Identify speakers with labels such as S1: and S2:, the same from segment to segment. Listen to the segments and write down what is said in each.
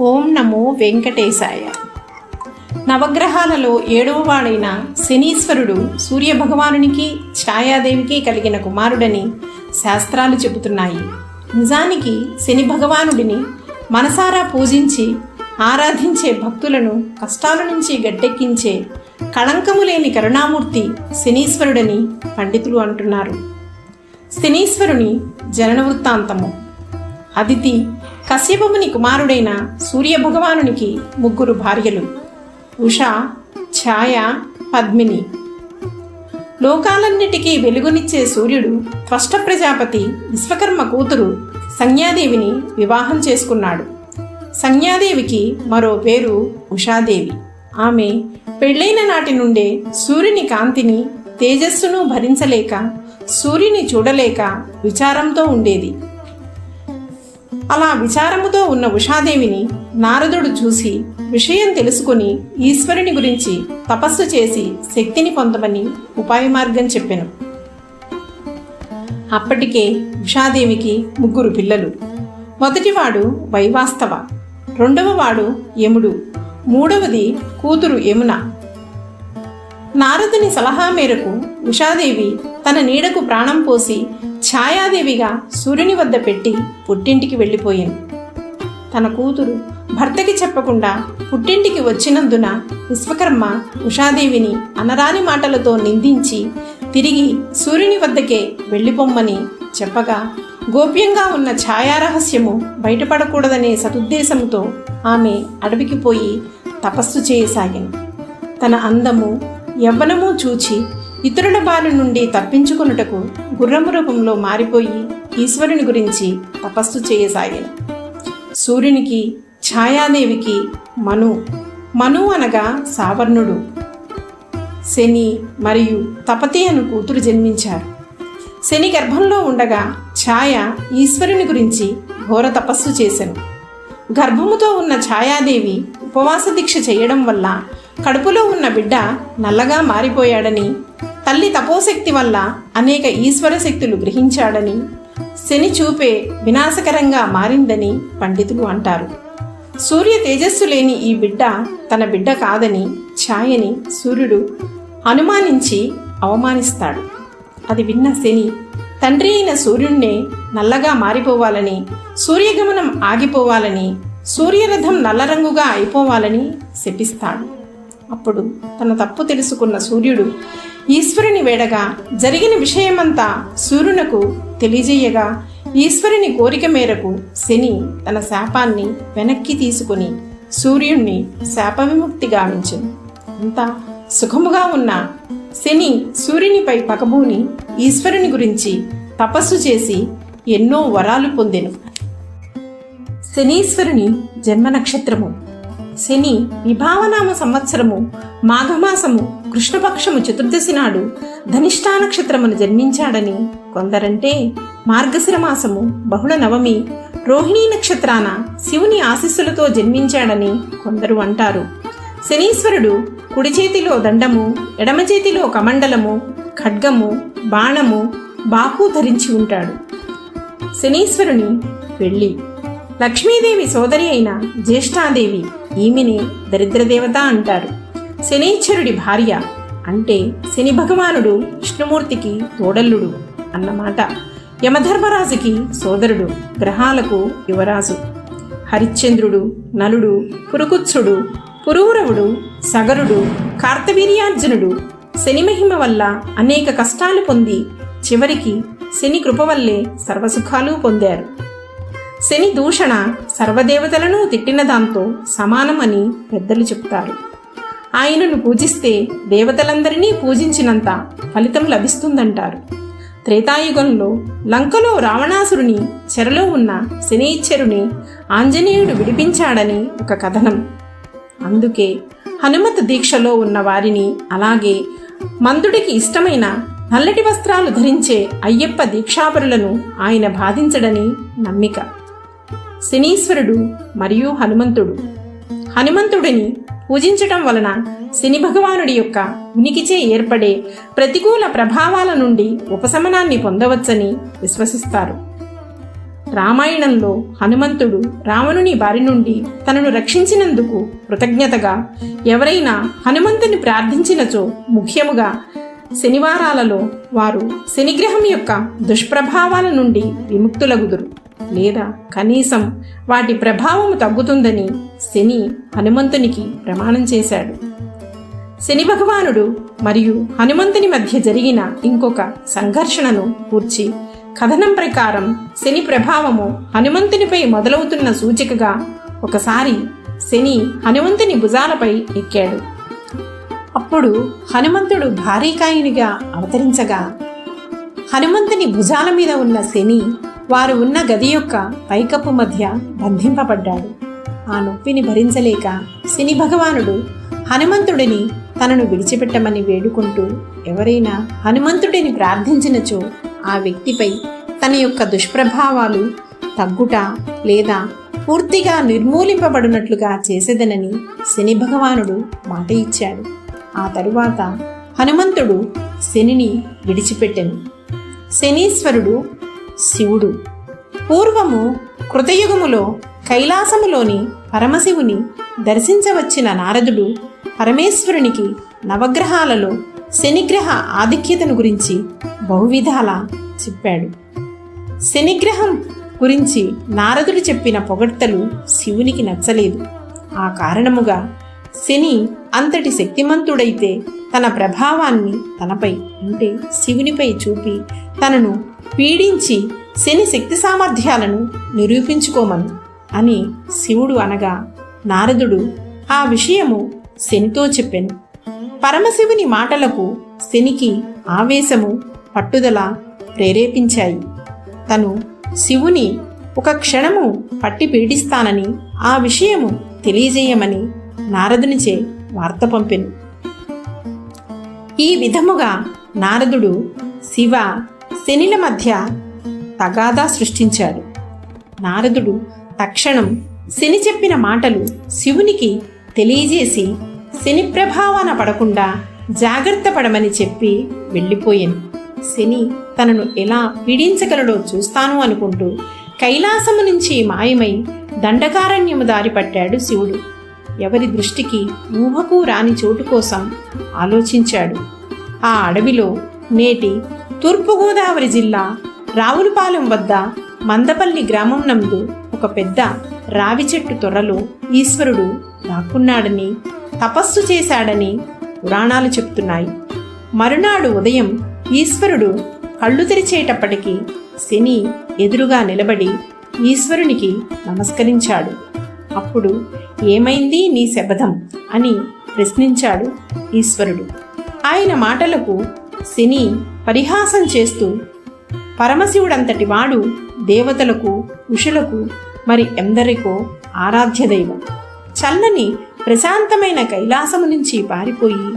S1: ఓం నమో వెంకటేశాయ. నవగ్రహాలలో ఏడవ వాడైన శనీశ్వరుడు సూర్యభగవానునికి ఛాయాదేవికి కలిగిన కుమారుడని శాస్త్రాలు చెబుతున్నాయి. నిజానికి శని భగవానుడిని మనసారా పూజించి ఆరాధించే భక్తులను కష్టాల నుంచి గట్టెక్కించే కళంకము లేని కరుణామూర్తి శనీశ్వరుడని పండితులు అంటున్నారు. శనీశ్వరుని జనన వృత్తాంతము. అదితి కశ్యపముని కుమారుడైన సూర్యభగవానునికి ముగ్గురు భార్యలు. ఉష ఛాయ పద్మిని. లోకాలన్నిటికీ వెలుగునిచ్చే సూర్యుడు త్వష్ట ప్రజాపతి విశ్వకర్మ కూతురు సంజ్ఞాదేవిని వివాహం చేసుకున్నాడు. సంజ్ఞాదేవికి మరో పేరు ఉషాదేవి. ఆమె పెళ్ళైన నాటి నుండే సూర్యుని కాంతిని తేజస్సును భరించలేక సూర్యుని చూడలేక విచారంతో ఉండేది. అలా విచారముతో ఉన్న ఉషాదేవిని నారదుడు చూసి విషయం తెలుసుకుని ఈశ్వరుని గురించి తపస్సు చేసి శక్తిని పొందమని ఉపాయ మార్గం చెప్పెను. అప్పటికే ఉషాదేవికి ముగ్గురు పిల్లలు. మొదటివాడు వైవాస్తవ రెండవ వాడు యముడు. మూడవది కూతురు యమున. నారదుని సలహా మేరకు ఉషాదేవి తన నీడకు ప్రాణం పోసి ఛాయాదేవిగా సూర్యుని వద్ద పెట్టి పుట్టింటికి వెళ్ళిపోయింది. తన కూతురు భర్తకి చెప్పకుండా పుట్టింటికి వచ్చినందున విశ్వకర్మ ఉషాదేవిని అనరాని మాటలతో నిందించి తిరిగి సూర్యుని వద్దకే వెళ్ళిపోమ్మని చెప్పగా గోప్యంగా ఉన్న ఛాయారహస్యము బయటపడకూడదనే సదుద్దేశంతో ఆమె అడవికి పోయి తపస్సు చేయసాగింది తన అందము యవ్వనము చూచి ఇతరుల బారి నుండి తప్పించుకొనుటకు గుర్రము రూపంలో మారిపోయి ఈశ్వరుని గురించి తపస్సు చేయసాగాను. సూర్యునికి ఛాయాదేవికి మను మను అనగా సావర్ణుడు. శని మరియు తపతి అను కూతురు జన్మించారు. శని గర్భంలో ఉండగా ఛాయ ఈశ్వరుని గురించి ఘోర తపస్సు చేశాను గర్భముతో ఉన్న ఛాయాదేవి ఉపవాస దీక్ష చేయడం వల్ల కడుపులో ఉన్న బిడ్డ నల్లగా మారిపోయాడని తల్లి తపోశక్తి వల్ల అనేక ఈశ్వర శక్తులు గ్రహించాడని శని చూపే వినాశకరంగా మారిందని పండితులు అంటారు. సూర్య తేజస్సు లేని ఈ బిడ్డ తన బిడ్డ కాదని ఛాయని సూర్యుడు అనుమానించి అవమానిస్తాడు. అది విన్న శని తండ్రి అయిన సూర్యుణ్ణి నల్లగా మారిపోవాలని సూర్యగమనం ఆగిపోవాలని సూర్యరథం నల్ల రంగుగా అయిపోవాలని శపిస్తాడు. అప్పుడు తన తప్పు తెలుసుకున్న సూర్యుడు ఈశ్వరుని వేడగా జరిగిన విషయమంతా సూర్యునకు తెలియజేయగా ఈశ్వరుని కోరిక మేరకు శని తన శాపాన్ని వెనక్కి తీసుకుని సూర్యుణ్ణి శాప విముక్తి గావించింది అంతా సుఖముగా ఉన్న శని సూర్యునిపై పకబూని ఈశ్వరుని గురించి తపస్సు చేసి ఎన్నో వరాలు పొందెను. శనీశ్వరుని జన్మ నక్షత్రము శని విభావనామ సంవత్సరము మాఘమాసము కృష్ణపక్షము చతుర్దశి నాడు ధనిష్టా నక్షత్రమును జన్మించాడని కొందరంటే మార్గశిర మాసము బహుళ నవమి రోహిణీ నక్షత్రాన శివుని ఆశీస్సులతో జన్మించాడని కొందరు అంటారు. శనీశ్వరుడు కుడి చేతిలో దండము ఎడమ చేతిలో కమండలము ఖడ్గము బాణము బాకు ధరించి ఉంటాడు. శనీశ్వరుని పెళ్ళి. లక్ష్మీదేవి సోదరి అయిన జ్యేష్ఠాదేవి ఈమెని దరిద్రదేవత అంటారు. శనీశ్వరుడి భార్య అంటే శని భగవానుడు విష్ణుమూర్తికి తోడల్లుడు అన్నమాట. యమధర్మరాజుకి సోదరుడు గ్రహాలకు యువరాజు. హరిశ్చంద్రుడు నలుడు పురుకుత్సుడు పురూరవుడు సగరుడు కార్తవీర్యార్జునుడు శనిమహిమ వల్ల అనేక కష్టాలు పొంది చివరికి శని కృప వల్లే సర్వసుఖాలు పొందారు. శని దూషణ సర్వదేవతలను తిట్టిన దాంతో సమానమని పెద్దలు చెప్తారు. ఆయనను పూజిస్తే దేవతలందరినీ పూజించినంత ఫలితం లభిస్తుందంటారు. త్రేతాయుగంలో లంకలో రావణాసురుని చెరలో ఉన్న శనీశ్వరుని ఆంజనేయుడు విడిపించాడని ఒక కథనం. అందుకే హనుమత దీక్షలో ఉన్న వారిని అలాగే మందుడికి ఇష్టమైన నల్లటి వస్త్రాలు ధరించే అయ్యప్ప దీక్షాపరులను ఆయన బాధించడని నమ్మిక. శనీశ్వరుడు మరియు హనుమంతుడు. హనుమంతుడిని పూజించటం వలన శని భగవానుడి యొక్క ఉనికిచే ఏర్పడే ప్రతికూల ప్రభావాల నుండి ఉపశమనాన్ని పొందవచ్చని విశ్వసిస్తారు. రామాయణంలో హనుమంతుడు రావణుని బారి నుండి తనను రక్షించినందుకు కృతజ్ఞతగా ఎవరైనా హనుమంతుని ప్రార్థించినచో ముఖ్యముగా శనివారాలలో వారు శనిగ్రహం యొక్క దుష్ప్రభావాల నుండి విముక్తులగుదురు. లేదా కనీసం వాటి ప్రభావము తగ్గుతుందని శని హనుమంతునికి ప్రమాణం చేశాడు. శని భగవానుడు మరియు హనుమంతుని మధ్య జరిగిన ఇంకొక సంఘర్షణను కూర్చి కథనం ప్రకారం శని ప్రభావము హనుమంతునిపై మొదలవుతున్న సూచికగా ఒకసారి శని హనుమంతుని భుజాలపై ఎక్కాడు. అప్పుడు హనుమంతుడు భారీకాయునిగా అవతరించగా హనుమంతుని భుజాల మీద ఉన్న శని వారు ఉన్న గది యొక్క పైకప్పు మధ్య బంధింపబడ్డాడు. ఆ నొప్పిని భరించలేక శని భగవానుడు హనుమంతుడిని తనను విడిచిపెట్టమని వేడుకుంటూ ఎవరైనా హనుమంతుడిని ప్రార్థించినచో ఆ వ్యక్తిపై తన యొక్క దుష్ప్రభావాలు తగ్గుట లేదా పూర్తిగా నిర్మూలింపబడినట్లుగా చేసేదనని శని భగవానుడు మాట ఇచ్చాడు. ఆ తరువాత హనుమంతుడు శనిని విడిచిపెట్టెను. శనీశ్వరుడు శివుడు. పూర్వము కృతయుగములో కైలాసములోని పరమశివుని దర్శించవచ్చిన నారదుడు పరమేశ్వరునికి నవగ్రహాలలో శనిగ్రహ ఆధిక్యతను గురించి బహువిధాల చెప్పాడు. శనిగ్రహం గురించి నారదుడు చెప్పిన పొగడ్తలు శివునికి నచ్చలేదు. ఆ కారణముగా శని అంతటి శక్తిమంతుడైతే తన ప్రభావాన్ని తనపై అంటే శివునిపై చూపి తనను పీడించి శని శక్తి సామర్థ్యాలను నిరూపించుకోమను అని శివుడు అనగా నారదుడు ఆ విషయము శనితో చెప్పెను. పరమశివుని మాటలకు శనికి ఆవేశము పట్టుదల ప్రేరేపించాయి. తను శివుని ఒక క్షణము పట్టి పీడిస్తానని ఆ విషయము తెలియజేయమని నారదునిచే వార్త పంపెను. ఈ విధముగా నారదుడు శివ శనిల మధ్య తగాదా సృష్టించాడు. నారదుడు తక్షణం శని చెప్పిన మాటలు శివునికి తెలియజేసి శని ప్రభావాన పడకుండా జాగ్రత్త పడమని చెప్పి వెళ్ళిపోయాను. శని తనను ఎలా పీడించగలడో చూస్తాను అనుకుంటూ కైలాసము నుంచి మాయమై దండకారణ్యము దారి పట్టాడు శివుడు. ఎవరి దృష్టికి ఊహకు రాని చోటు కోసం ఆలోచించాడు. ఆ అడవిలో నేటి తూర్పుగోదావరి జిల్లా రావులపాలెం వద్ద మందపల్లి గ్రామం నందు ఒక పెద్ద రావి చెట్టు తొర్రలో ఈశ్వరుడు దాక్కున్నాడని తపస్సు చేశాడని పురాణాలు చెప్తున్నాయి. మరునాడు ఉదయం ఈశ్వరుడు కళ్ళు తెరిచేటప్పటికి శని ఎదురుగా నిలబడి ఈశ్వరునికి నమస్కరించాడు. అప్పుడు ఏమైంది నీ శబదం అని ప్రశ్నించాడు ఈశ్వరుడు. ఆయన మాటలకు శని పరిహాసం చేస్తూ పరమశివుడంతటి వాడు దేవతలకు ఉషులకు మరి ఎందరికో ఆరాధ్య దైవం. చల్లని ప్రశాంతమైన కైలాసము నుంచి పారిపోయి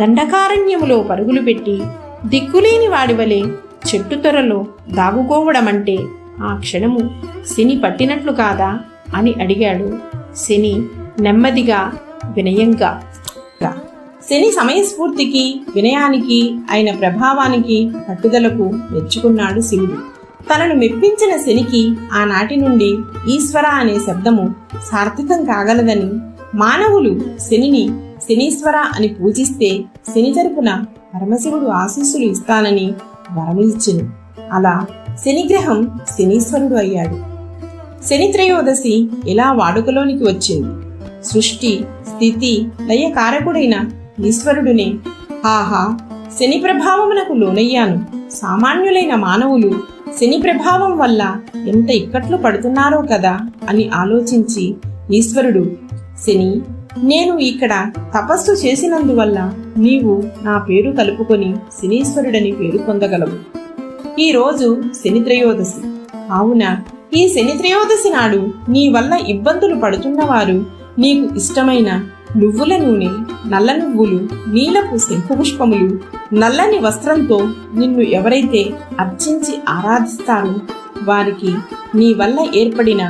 S1: దండకారణ్యములో పరుగులు పెట్టి దిక్కులేని వాడివలే చెట్టు తొరలో దాగుకోవడమంటే ఆ క్షణము శని పట్టినట్లు కాదా అని అడిగాడు. శని నెమ్మదిగా వినయంగా శని సమయస్ఫూర్తికి వినయానికి ఆయన ప్రభావానికి పట్టుదలకు మెచ్చుకున్నాడు శివుడు. తనను మెప్పించిన శనికి ఆనాటి నుండి ఈశ్వర అనే శబ్దము సార్థకం కాగలదని మానవులు శనిని శనీశ్వర అని పూజిస్తే శని తరపున పరమశివుడు ఆశీస్సులు ఇస్తానని వరమిచ్చును అలా శనిగ్రహం శనీశ్వరుడు అయ్యాడు. శని త్రయోదశి ఎలా వాడుకలోనికి వచ్చింది? సృష్టి స్థితి లయకారకుడైన ఈశ్వరుడునే. ఆహా శని ప్రభావమునకు లోనయ్యాను. సామాన్యులైన మానవులు శని ప్రభావం వల్ల ఎంత ఇక్కట్లు పడుతున్నారో కదా అని ఆలోచించి ఈశ్వరుడు శని నేను ఇక్కడ తపస్సు చేసినందువల్ల నీవు నా పేరు కలుపుకొని శనీశ్వరుడని పేరు పొందగలవు. ఈ రోజు శని త్రయోదశి. కావున ఈ శనిత్రయోదశి నాడు నీ వల్ల ఇబ్బందులు పడుతున్నవారు నీకు ఇష్టమైన నువ్వుల నూనె నల్ల నువ్వులు నీలపు శంఖపుష్పములు నల్లని వస్త్రంతో నిన్ను ఎవరైతే అర్చించి ఆరాధిస్తారో వారికి నీ వల్ల ఏర్పడిన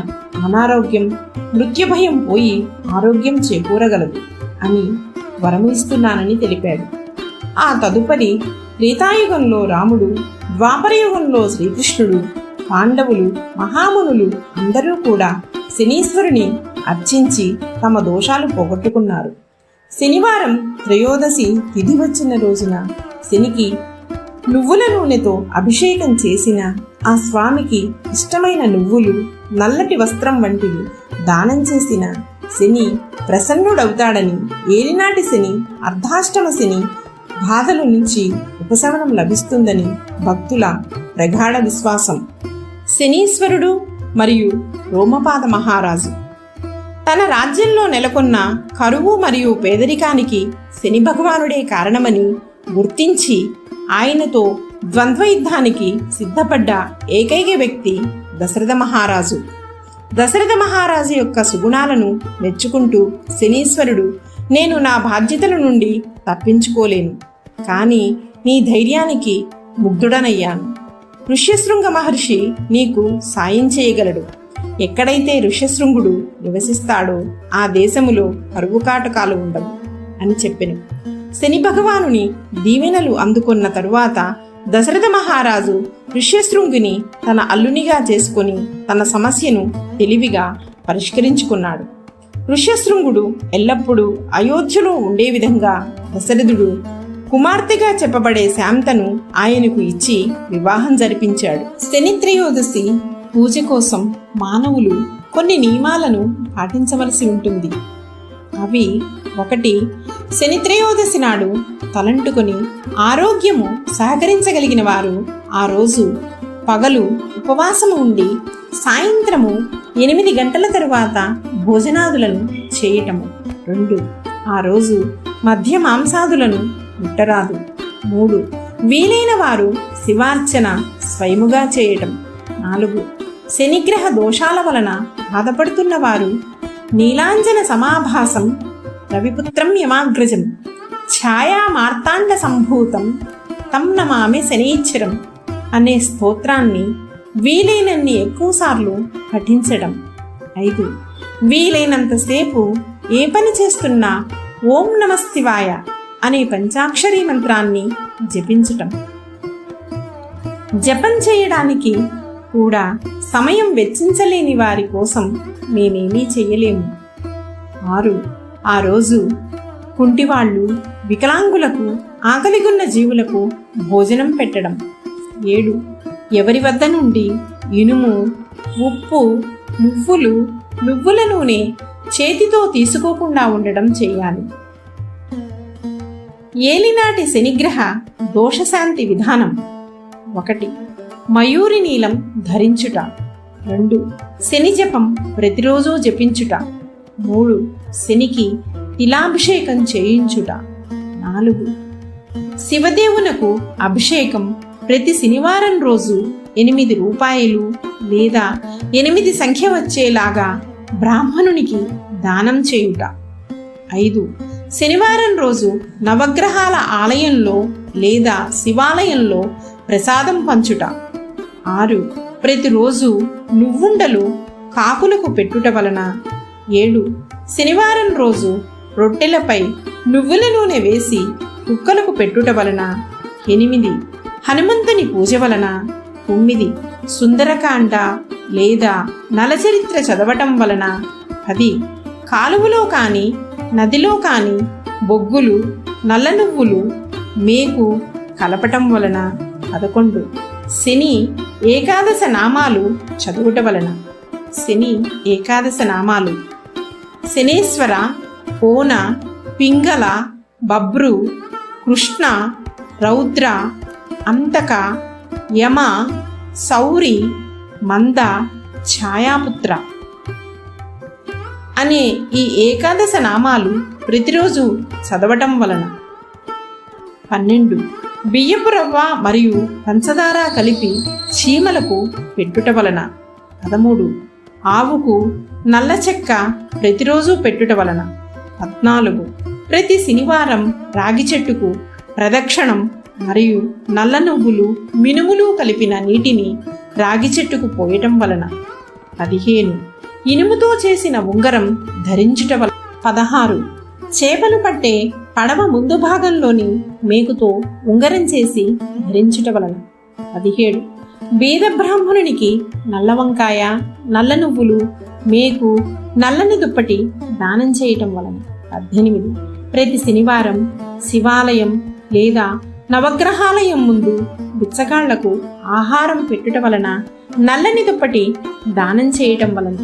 S1: అనారోగ్యం మృత్యుభయం పోయి ఆరోగ్యం చేకూరగలదు అని వరము ఇస్తున్నానని తెలిపాడు. ఆ తదుపరి త్రేతాయుగంలో రాముడు ద్వాపరయుగంలో శ్రీకృష్ణుడు పాండవులు మహామునులు అందరూ కూడా శనీశ్వరుని అర్చించి తమ దోషాలు పోగొట్టుకున్నారు. శనివారం త్రయోదశి తిథి వచ్చిన రోజున శనికి నువ్వుల నూనెతో అభిషేకం చేసిన ఆ స్వామికి ఇష్టమైన నువ్వులు నల్లటి వస్త్రం వంటివి. దానం చేసిన శని ప్రసన్నుడవుతాడని ఏలినాటి శని అర్ధాష్టమ శని బాధల నుంచి ఉపశమనం లభిస్తుందని భక్తుల ప్రగాఢ విశ్వాసం. శనీశ్వరుడు మరియు రోమపాద మహారాజు. తన రాజ్యంలో నెలకొన్న కరువు మరియు పేదరికానికి శని భగవానుడే కారణమని గుర్తించి ఆయనతో ద్వంద్వ యుద్ధానికి సిద్ధపడ్డ ఏకైక వ్యక్తి దశరథ మహారాజు. దశరథ మహారాజు యొక్క సుగుణాలను మెచ్చుకుంటూ శనీశ్వరుడు నేను నా బాధ్యతల నుండి తప్పించుకోలేను కానీ నీ ధైర్యానికి ముగ్ధుడనయ్యాను. ఋష్యశృంగ మహర్షి నీకు సాయం చేయగలడు. ఎక్కడైతే ఋష్యశృంగుడు నివసిస్తాడో ఆ దేశములో కరువు కాటకాలు ఉండవు అని చెప్పెను. శని భగవానుని దీవెనలు అందుకున్న తరువాత దశరథ మహారాజు ఋష్యశృంగుని తన అల్లునిగా చేసుకుని తన సమస్యను తెలివిగా పరిష్కరించుకున్నాడు. ఋష్యశృంగుడు ఎల్లప్పుడూ అయోధ్యలో ఉండే విధంగా దశరథుడు కుమార్తెగా చెప్పబడే శాంతను ఆయనకు ఇచ్చి వివాహం జరిపించాడు. శని త్రయోదశి పూజ కోసం మానవులు కొన్ని నియమాలను పాటించవలసి ఉంటుంది. అవి ఒకటి శని త్రయోదశి నాడు తలంటుకొని ఆరోగ్యము సహకరించగలిగిన వారు ఆ రోజు పగలు ఉపవాసము ఉండి సాయంత్రము ఎనిమిది గంటల తరువాత భోజనాదులను చేయటము. రెండు ఆ రోజు మధ్య మాంసాదులను ముట్టరాదు. మూడు వీలైన వారు శివార్చన స్వయముగా చేయటం. నాలుగు శనిగ్రహ దోషాల వలన బాధపడుతున్న వారు నీలాంజన సమాభాసం రవిపుత్రం యమాగ్రజం ఛాయా మార్తాండ సంభూతం తం నమామి శనీశ్వరం అనే స్తోత్రాన్ని వీలైనన్ని ఎక్కువసార్లు పఠించడం. ఐదు. వీలైనంతసేపు ఏ పని చేస్తున్నా ఓం నమస్తివాయ అనే పంచాక్షరీ మంత్రాన్ని జపించటం. జపం చేయడానికి కూడా సమయం వెచ్చించలేని వారి కోసం మేమేమీ చేయలేము. ఆరు. ఆ రోజు కుంటివాళ్ళు వికలాంగులకు ఆకలిగున్న జీవులకు భోజనం పెట్టడం. ఏడు. ఎవరి వద్ద నుండి ఇనుము ఉప్పు నువ్వులు నువ్వుల నూనె చేతితో తీసుకోకుండా ఉండడం చేయాలి. ఏలినాటి శనిగ్రహ దోషశాంతి విధానం ఒకటి. మయూరి నీలం ధరించుట. రెండు. శని జపం ప్రతిరోజు జపించుట. మూడు. శనికి తిలాభిషేకం చేయించుట. నాలుగు. శివదేవునకు అభిషేకం ప్రతి శనివారం రోజు ఎనిమిది రూపాయలు లేదా ఎనిమిది సంఖ్య వచ్చేలాగా బ్రాహ్మణునికి దానం చేయుట. ఐదు. శనివారం రోజు నవగ్రహాల ఆలయంలో లేదా శివాలయంలో ప్రసాదం పంచుట. ఆరు. ప్రతిరోజు నువ్వుండలు కాకులకు పెట్టుట వలన. ఏడు. శనివారం రోజు రొట్టెలపై నువ్వుల నూనె వేసి కుక్కలకు పెట్టుట వలన ఎనిమిది హనుమంతుని పూజ వలన తొమ్మిది సుందరకాండ లేదా నలచరిత్ర చదవటం వలన పది. కాలువలో కానీ నదిలో కానీ బొగ్గులు నల్ల నువ్వులు మేకు కలపటం వలన పదకొండు. శని ఏకాదశ నామాలు చదువుట వలన. శని ఏకాదశ నామాలు శనేశ్వర కోన పింగళ బబ్రు కృష్ణ రౌద్ర అంతక యమ సౌరి మంద ఛాయాపుత్ర అనే ఈ ఏకాదశ నామాలు ప్రతిరోజు చదవటం వలన. పన్నెండు. బియ్యపు రవ్వ మరియు పంచదార కలిపి చీమలకు పెట్టుట వలన. పదమూడు. ఆవుకు నల్ల చెక్క ప్రతిరోజు పెట్టుట వలన. పద్నాలుగు. ప్రతి శనివారం రాగి చెట్టుకు ప్రదక్షిణం మరియు నల్ల నువ్వులు మినుములు కలిపిన నీటిని రాగి చెట్టుకు పోయటం వలన. పదిహేను. ఇనుముతో చేసిన ఉంగరం ధరించుట వలన. పదహారు. చేపలు పట్టే పడవ ముందు భాగంలోని మేకుతో ఉంగరం చేసి ధరించుట వలన. పదిహేడు. బీద బ్రాహ్మణునికి నల్ల వంకాయ నల్ల నువ్వులు మేకు నల్లని దుప్పటి దానం చేయటం వలన పద్దెనిమిది. ప్రతి శనివారం శివాలయం లేదా నవగ్రహాలయం ముందు బిచ్చగాళ్ళకు ఆహారం పెట్టుట వలన నల్లని దుప్పటి దానం చేయటం వలన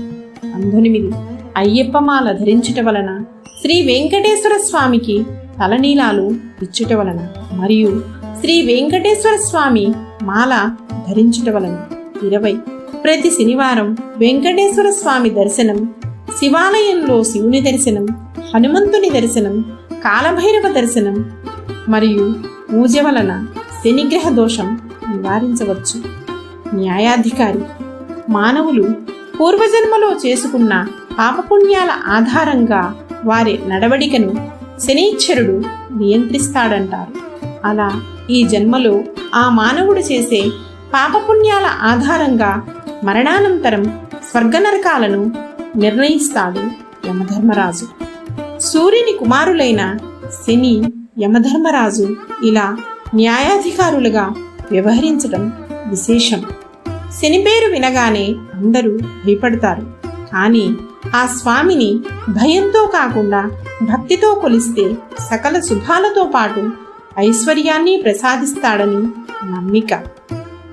S1: పంతొమ్మిది. అయ్యప్పమాల ధరించుట వలన శ్రీ వెంకటేశ్వర స్వామికి తలనీలాలు ఇచ్చుట వలన మరియు శ్రీ వెంకటేశ్వర స్వామి మాల ధరించుట వలన. ఇరవై. ప్రతి శనివారం వెంకటేశ్వర స్వామి దర్శనం శివాలయంలో శివుని దర్శనం హనుమంతుని దర్శనం కాలభైరవ దర్శనం మరియు పూజ వలన శనిగ్రహ దోషం నివారించవచ్చు. న్యాయాధికారి మానవులు పూర్వజన్మలో చేసుకున్న పాపపుణ్యాల ఆధారంగా వారి నడవడికను శనీశ్వరుడు నియంత్రిస్తాడంటారు. అలా ఈ జన్మలో ఆ మానవుడు చేసే పాపపుణ్యాల ఆధారంగా మరణానంతరం స్వర్గనరకాలను నిర్ణయిస్తాడు యమధర్మరాజు. సూర్యుని కుమారులైన శని యమధర్మరాజు ఇలా న్యాయాధికారులుగా వ్యవహరించడం విశేషం. శని పేరు వినగానే అందరూ భయపడతారు. కానీ ఆ స్వామిని భయంతో కాకుండా భక్తితో కొలిస్తే సకల శుభాలతో పాటు ఐశ్వర్యాన్ని ప్రసాదిస్తాడని నమ్మిక.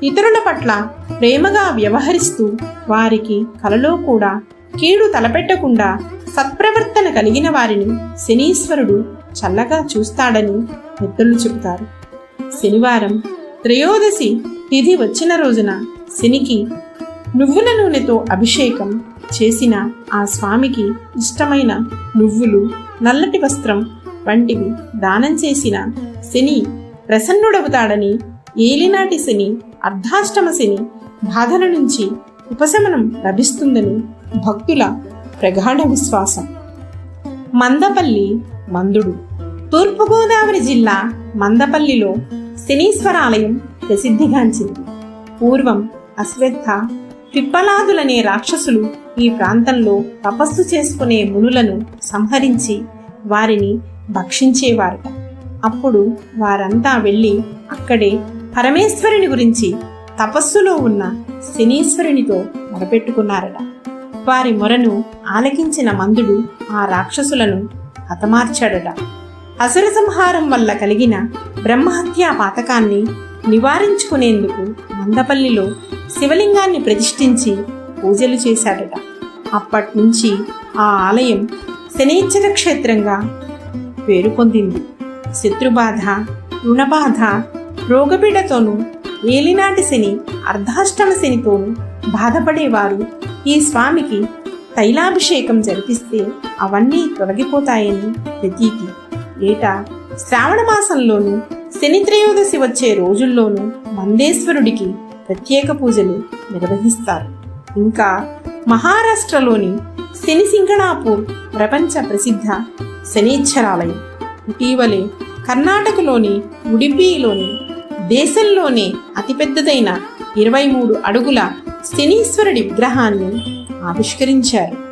S1: ఇతరుల పట్ల ప్రేమగా వ్యవహరిస్తూ వారికి కలలో కూడా కీడు తలపెట్టకుండా సత్ప్రవర్తన కలిగిన వారిని శనీశ్వరుడు చల్లగా చూస్తాడని మిత్రులు చెబుతారు. శనివారం త్రయోదశి తిథి వచ్చిన రోజున శనికి నువ్వుల నూనెతో అభిషేకం చేసిన ఆ స్వామికి ఇష్టమైన నువ్వులు నల్లటి వస్త్రం వంటివి దానం చేసిన శని ప్రసన్నుడవుతాడని ఏలినాటి శని అర్ధాష్టమ శని బాధల నుంచి ఉపశమనం లభిస్తుందని భక్తుల ప్రగాఢ విశ్వాసం. మందపల్లి మందుడు. తూర్పుగోదావరి జిల్లా మందపల్లిలో శనీశ్వరాలయం ప్రసిద్ధిగాంచింది. పూర్వం అశ్వత్థ పిప్పలాదులనే రాక్షసులు ఈ ప్రాంతంలో తపస్సు చేసుకునే మునులను సంహరించి వారిని భక్షించేవారు అప్పుడు వారంతా వెళ్ళి అక్కడే పరమేశ్వరుని గురించి తపస్సులో ఉన్న శనీశ్వరునితో మొరపెట్టుకున్నారట. వారి మొరను ఆలకించిన మందుడు ఆ రాక్షసులను హతమార్చాడట. అసుర సంహారం వల్ల కలిగిన బ్రహ్మహత్యా పాతకాన్ని నివారించుకునేందుకు మందపల్లిలో శివలింగాన్ని ప్రతిష్ఠించి పూజలు చేశాడట. అప్పటి నుంచి ఆ ఆలయం శనీశ్వర క్షేత్రంగా పేరు పొందింది. శత్రుబాధ రుణబాధ రోగపీడతోనూ ఏలినాటి శని అర్ధాష్టమ శనితోనూ బాధపడేవారు. ఈ స్వామికి తైలాభిషేకం జరిపిస్తే అవన్నీ తొలగిపోతాయని ప్రతీతి. ఏటా శ్రావణ మాసంలోనూ శని త్రయోదశి వచ్చే రోజుల్లోనూ మందేశ్వరుడికి ప్రత్యేక పూజలు నిర్వహిస్తారు. ఇంకా మహారాష్ట్రలోని శని సింగణాపూర్ ప్రపంచ ప్రసిద్ధ శనీశ్వరాలయం. ఇటీవలే కర్ణాటకలోని ఉడిపిలోని దేశంలోనే అతిపెద్దదైన ఇరవై మూడు అడుగుల శనీశ్వరుడి విగ్రహాన్ని ఆవిష్కరించారు.